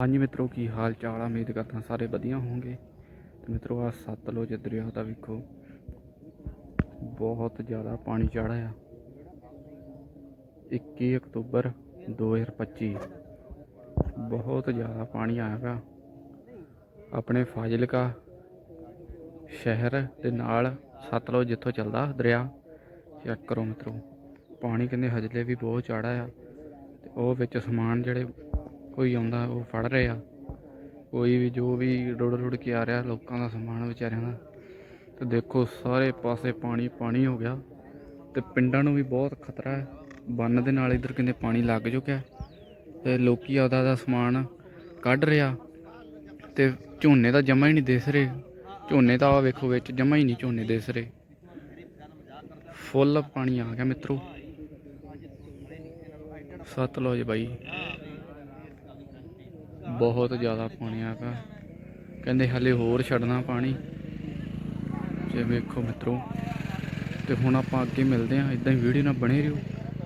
ਹਾਂਜੀ ਮਿੱਤਰੋ, ਕੀ ਹਾਲ ਚਾਲ ਆ? ਉਮੀਦ ਕਰਦਾ ਸਾਰੇ ਵਧੀਆ ਹੋਵੋਗੇ। ਤੇ ਮਿੱਤਰੋ ਆ ਸਤਲੁਜ ਦਰਿਆ ਦਾ ਵੇਖੋ। ਬਹੁਤ ਜ਼ਿਆਦਾ ਪਾਣੀ ਚੜ੍ਹਿਆ ਆ 21 ਅਕਤੂਬਰ 2025 ਬਹੁਤ ਜ਼ਿਆਦਾ ਪਾਣੀ ਆਇਆ ਵਾ ਆਪਣੇ ਫਾਜ਼ਿਲਕਾ ਸ਼ਹਿਰ ਦੇ ਨਾਲ ਸਤਲੁਜ ਜਿੱਥੋਂ ਚੱਲਦਾ ਦਰਿਆ। ਚੈੱਕ ਕਰੋ ਮਿੱਤਰੋ, ਪਾਣੀ ਕਹਿੰਦੇ ਹਜਲੇ ਵੀ ਬਹੁਤ ਚੜਾ ਆ ਤੇ ਉਹ ਵਿੱਚ ਸਮਾਨ ਜਿਹੜੇ ਕੋਈ ਆਉਂਦਾ, ਉਹ ਫੜ ਰਿਹਾ ਕੋਈ ਵੀ, ਜੋ ਵੀ ਰੁੜ ਰੁੜ ਕੇ ਆ ਰਿਹਾ, ਲੋਕਾਂ ਦਾ ਸਮਾਨ, ਵਿਚਾਰਿਆਂ ਦਾ। ਤੇ ਦੇਖੋ, ਸਾਰੇ ਪਾਸੇ ਪਾਣੀ ਪਾਣੀ ਹੋ ਗਿਆ। ਤੇ ਪਿੰਡਾਂ ਨੂੰ ਵੀ ਬਹੁਤ ਖਤਰਾ ਹੈ। ਬੰਨ ਦੇ ਨਾਲ ਇਧਰ ਕਹਿੰਦੇ ਪਾਣੀ ਲੱਗ ਚੁੱਕਿਆ ਤੇ ਲੋਕੀ ਆਦਾ ਦਾ ਸਮਾਨ ਕੱਢ ਰਿਹਾ ਤੇ ਝੋਨੇ ਦਾ ਜਮਾ ਹੀ ਨਹੀਂ ਦਿਸ ਰਹੇ। ਝੋਨੇ ਤਾਂ ਆ ਵੇਖੋ, ਵਿੱਚ ਜਮਾ ਹੀ ਨਹੀਂ ਝੋਨੇ ਦਿਸ ਰਹੇ। ਫੁੱਲ ਪਾਣੀ ਆ ਗਿਆ ਮਿੱਤਰੋ। ਸਤਲੁਜ ਬਾਈ। ਬਹੁਤ ਜ਼ਿਆਦਾ ਪਾਣੀ ਆ ਪਿਆ ਕਹਿੰਦੇ ਹਲੇ ਹੋਰ ਛੱਡਣਾ ਪਾਣੀ। ਜੇ ਵੇਖੋ ਮਿੱਤਰੋ, ਤੇ ਹੁਣ ਆਪਾਂ ਅੱਗੇ ਮਿਲਦੇ ਹਾਂ। ਇਦਾਂ ਹੀ ਵੀਡੀਓ ਨਾਲ ਬਣੇ ਰਹੋ।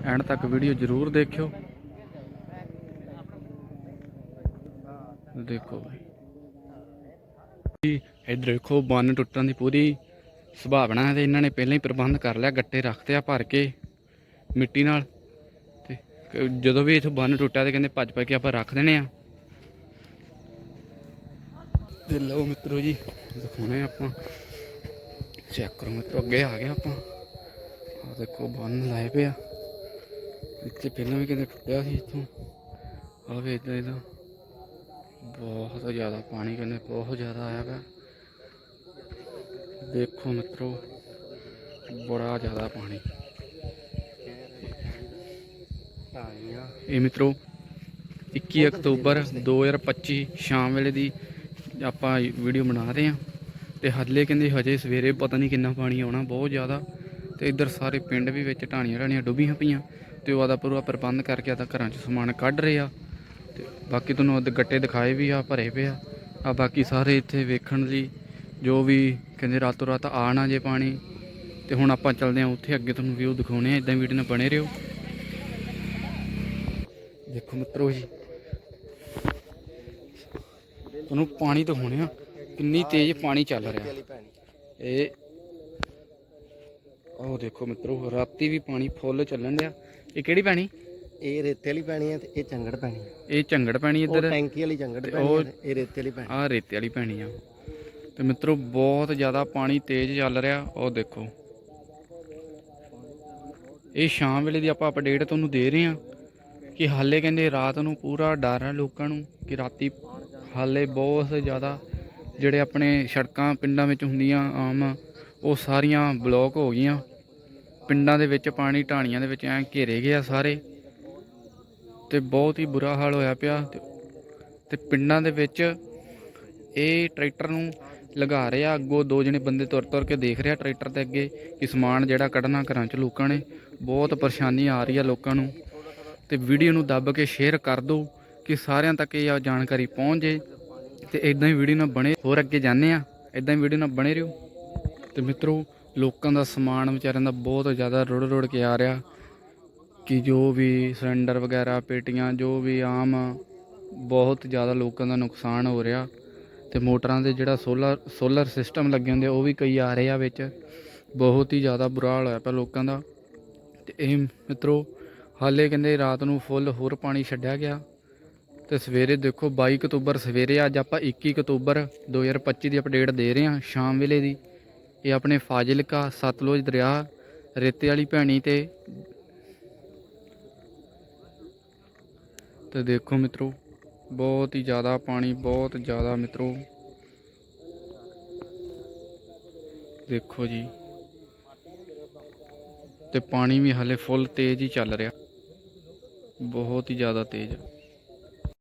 ਐਂਡ ਤੱਕ ਵੀਡੀਓ ਜ਼ਰੂਰ ਦੇਖਿਓ। ਦੇਖੋ ਬਾਈ। ਇੱਧਰ ਦੇਖੋ ਬੰਨ ਟੁੱਟਣ ਦੀ ਪੂਰੀ ਸੰਭਾਵਨਾ ਹੈ ਤੇ ਇਹਨਾਂ ਨੇ ਪਹਿਲਾਂ ਹੀ ਪ੍ਰਬੰਧ ਕਰ ਲਿਆ, ਗੱਟੇ ਰੱਖਤੇ ਆ ਭਰ ਕੇ ਮਿੱਟੀ ਨਾਲ। ਤੇ ਜਦੋਂ ਵੀ ਇਥੋਂ ਬੰਨ ਟੁੱਟਿਆ ਤੇ ਕਹਿੰਦੇ ਭੱਜ ਭੱਜ ਕੇ ਆਪਾਂ ਰੱਖ ਦੇਣੇ ਆ। ਤੇ ਲਓ ਮਿੱਤਰੋ ਜੀ। ਦਿਖਾਉਣੇ ਆਪਾਂ। ਚੈੱਕ ਕਰੋ ਮਿੱਤਰੋ, ਅੱਗੇ ਆ ਗਏ ਆਪਾਂ। ਆ ਦੇਖੋ, ਬੰਨ ਲਾਏ ਪਿਆ ਇੱਥੇ ਪਹਿਲਾਂ ਵੀ ਕਿਤੇ ਟੁੱਟਿਆ ਸੀ ਇੱਥੋਂ। ਆ ਵੇ ਇਦਾਂ ਇਦਾਂ ਬਹੁਤ ਜ਼ਿਆਦਾ ਪਾਣੀ ਕਹਿੰਦੇ, ਬਹੁਤ ਜ਼ਿਆਦਾ ਆਇਆ ਪਿਆ। ਦੇਖੋ ਮਿੱਤਰੋ, ਬੜਾ ਜ਼ਿਆਦਾ ਪਾਣੀ। ਇਹ ਮਿੱਤਰੋ 21 ਅਕਤੂਬਰ 2025 ਸ਼ਾਮ ਵੇਲੇ ਦੀ ਆਪਾਂ ਵੀਡੀਓ ਬਣਾ ਰਹੇ ਹਾਂ। ਤੇ ਹੱਲੇ ਕਹਿੰਦੇ ਹਜੇ ਸਵੇਰੇ ਪਤਾ ਨਹੀਂ ਕਿੰਨਾ ਪਾਣੀ ਆਉਣਾ, ਬਹੁਤ ਜ਼ਿਆਦਾ। ਤੇ ਇੱਧਰ ਸਾਰੇ ਪਿੰਡ ਵੀ ਵਿੱਚ ਢਾਣੀਆਂ ਢਾਣੀਆਂ ਡੁੱਬੀਆਂ ਪਈਆਂ। ਤੇ ਉਹ ਆਦਾ ਪੂਰਾ ਪ੍ਰਬੰਧ ਕਰਕੇ ਆਦਾ ਘਰਾਂ 'ਚ ਸਮਾਨ ਕੱਢ ਰਹੇ ਆ। ਤੇ ਬਾਕੀ ਤੁਹਾਨੂੰ ਉਹਦੇ ਗੱਟੇ ਦਿਖਾਏ ਵੀ ਆ, ਭਰੇ ਪਿਆ ਆ। ਬਾਕੀ ਸਾਰੇ ਇੱਥੇ ਵੇਖਣ ਲਈ ਜੋ ਵੀ ਕਹਿੰਦੇ ਰਾਤੋਂ ਰਾਤ ਆ ਨਾ ਜੇ ਪਾਣੀ। ਤੇ ਹੁਣ ਆਪਾਂ ਚੱਲਦੇ ਆ ਉੱਥੇ, ਅੱਗੇ ਤੁਹਾਨੂੰ ਵਿਊ ਦਿਖਾਉਣੇ ਆ। ਇਦਾਂ ਵੀਡੀਓ ਨਾਲ ਬਣੇ ਰਹੋ। ਦੇਖੋ ਮਿੱਤਰੋ ਜੀ ਤੁਹਾਨੂੰ ਪਾਣੀ ਦਿਖਾਉਣੇ ਆ। ਕਿੰਨੀ ਤੇਜ਼ ਪਾਣੀ ਚੱਲ ਰਿਹਾ। ਇਹ ਉਹ ਦੇਖੋ ਮਿੱਤਰੋ ਰਾਤੀ ਵੀ ਪਾਣੀ ਫੁੱਲ ਚੱਲਣ ਡਿਆ। ਇਹ ਕਿਹੜੀ ਪਾਣੀ? ਇਹ ਰੇਤੇ ਵਾਲੀ ਪੈਣੀ ਹੈ ਤੇ ਇਹ ਚੰਗੜ ਪੈਣੀ ਹੈ ਇਹ ਝੰਗੜ ਪੈਣੀ ਉਹ ਇੱਧਰ। ਟੈਂਕੀ ਵਾਲੀ ਚੰਗੜ ਤੇ ਪੈਣੀ ਹੈ ਤੇ ਇਹ ਰੇਤੇ ਵਾਲੀ ਪੈਣੀ ਆਹ ਰੇਤੇ ਵਾਲੀ ਪੈਣੀ ਆ। ਤੇ ਮਿੱਤਰੋ ਬਹੁਤ ਜ਼ਿਆਦਾ ਪਾਣੀ ਤੇਜ਼ ਚੱਲ ਰਿਹਾ। ਉਹ ਦੇਖੋ। ਇਹ ਸ਼ਾਮ ਵੇਲੇ ਦੀ ਆਪਾਂ ਅਪਡੇਟ ਤੁਹਾਨੂੰ ਦੇ ਰਹੇ ਹਾਂ ਕਿ ਹਾਲੇ ਕਹਿੰਦੇ ਰਾਤ ਨੂੰ ਪੂਰਾ ਡਰ ਹੈ ਲੋਕਾਂ ਨੂੰ ਕਿ ਰਾਤੀ ਹਾਲੇ ਬਹੁਤ ਜ਼ਿਆਦਾ ਜਿਹੜੇ ਆਪਣੇ ਸੜਕਾਂ ਪਿੰਡਾਂ ਵਿੱਚ ਹੁੰਦੀਆਂ ਆਮ, ਉਹ ਸਾਰੀਆਂ ਬਲੌਕ ਹੋ ਗਈਆਂ। ਪਿੰਡਾਂ ਦੇ ਵਿੱਚ ਪਾਣੀ, ਢਾਣੀਆਂ ਦੇ ਵਿੱਚ ਐ ਘੇਰੇ ਗਏ ਆ ਸਾਰੇ। ਤੇ ਬਹੁਤ ਹੀ ਬੁਰਾ ਹਾਲ ਹੋਇਆ ਪਿਆ ਤੇ ਪਿੰਡਾਂ ਦੇ ਵਿੱਚ ਇਹ ਟਰੈਕਟਰ ਨੂੰ ਲਗਾ ਰਿਹਾ। ਅੱਗੋਂ ਦੋ ਜਣੇ ਬੰਦੇ ਤੁਰ ਤੁਰ ਕੇ ਦੇਖ ਰਿਹਾ ਟਰੈਕਟਰ ਦੇ ਅੱਗੇ ਕਿ ਸਮਾਨ ਜਿਹੜਾ ਕੱਢਣਾ ਘਰਾਂ 'ਚ ਲੋਕਾਂ ਨੇ। ਬਹੁਤ ਪਰੇਸ਼ਾਨੀ ਆ ਰਹੀ ਆ ਲੋਕਾਂ ਨੂੰ। ਤੇ ਵੀਡੀਓ ਨੂੰ ਦੱਬ ਕੇ ਸ਼ੇਅਰ ਕਰ ਦਿਓ। ਕਿ ਸਾਰਿਆਂ ਤੱਕ ਇਹ ਜਾਣਕਾਰੀ ਪਹੁੰਚ ਜੇ ਤੇ ਇਦਾਂ ਹੀ ਵੀਡੀਓ ਨਾਲ ਬਣੇ, ਹੋਰ ਅੱਗੇ ਜਾਂਦੇ ਆ ਇਦਾਂ ਹੀ ਵੀਡੀਓ ਨਾਲ ਬਣੇ ਰਹੋ। ਤੇ ਮਿੱਤਰੋ, ਲੋਕਾਂ ਦਾ ਸਮਾਨ ਵਿਚਾਰਿਆਂ ਦਾ ਬਹੁਤ ਜ਼ਿਆਦਾ ਰੁੜ ਰੁੜ ਕੇ ਆ ਰਿਹਾ। ਕਿ ਜੋ ਵੀ ਸਿਲੰਡਰ ਵਗੈਰਾ, ਪੇਟੀਆਂ, ਜੋ ਵੀ ਆਮ ਬਹੁਤ ਜ਼ਿਆਦਾ ਲੋਕਾਂ ਦਾ ਨੁਕਸਾਨ ਹੋ ਰਿਹਾ। ਤੇ ਮੋਟਰਾਂ ਦੇ ਜਿਹੜਾ ਸੋਲਰ ਸੋਲਰ ਸਿਸਟਮ ਲੱਗੇ ਹੁੰਦੇ ਉਹ ਵੀ ਕਈ ਆ ਰਹੇ ਆ ਵਿੱਚ। ਬਹੁਤ ਹੀ ਜ਼ਿਆਦਾ ਬੁਰਾ ਹਾਲ ਹੋਇਆ ਪਿਆ ਲੋਕਾਂ ਦਾ। ਤੇ ਇਹ ਮਿੱਤਰੋ, ਹਾਲੇ ਕਹਿੰਦੇ ਰਾਤ ਨੂੰ ਫੁੱਲ ਹੋਰ ਪਾਣੀ ਛੱਡਿਆ ਗਿਆ। ਤੇ ਸਵੇਰੇ ਦੇਖੋ 22 ਅਕਤੂਬਰ, ਸਵੇਰੇ ਅੱਜ ਆਪਾਂ 21 ਅਕਤੂਬਰ 2025 ਦੀ ਅਪਡੇਟ ਦੇ ਰਹੇ ਹਾਂ ਸ਼ਾਮ ਵੇਲੇ ਦੀ। ਇਹ ਆਪਣੇ ਫਾਜ਼ਿਲਕਾ, ਸਤਲੁਜ ਦਰਿਆ, ਰੇਤੇ ਵਾਲੀ ਭੈਣੀ ਤੇ ਤੇ ਦੇਖੋ ਮਿੱਤਰੋ, ਬਹੁਤ ਹੀ ਜ਼ਿਆਦਾ ਪਾਣੀ, ਬਹੁਤ ਜ਼ਿਆਦਾ ਮਿੱਤਰੋ। ਦੇਖੋ ਜੀ। ਤੇ ਪਾਣੀ ਵੀ ਹਲੇ ਫੁੱਲ ਤੇਜ਼ ਹੀ ਚੱਲ ਰਿਹਾ। ਬਹੁਤ ਹੀ ਜ਼ਿਆਦਾ ਤੇਜ਼।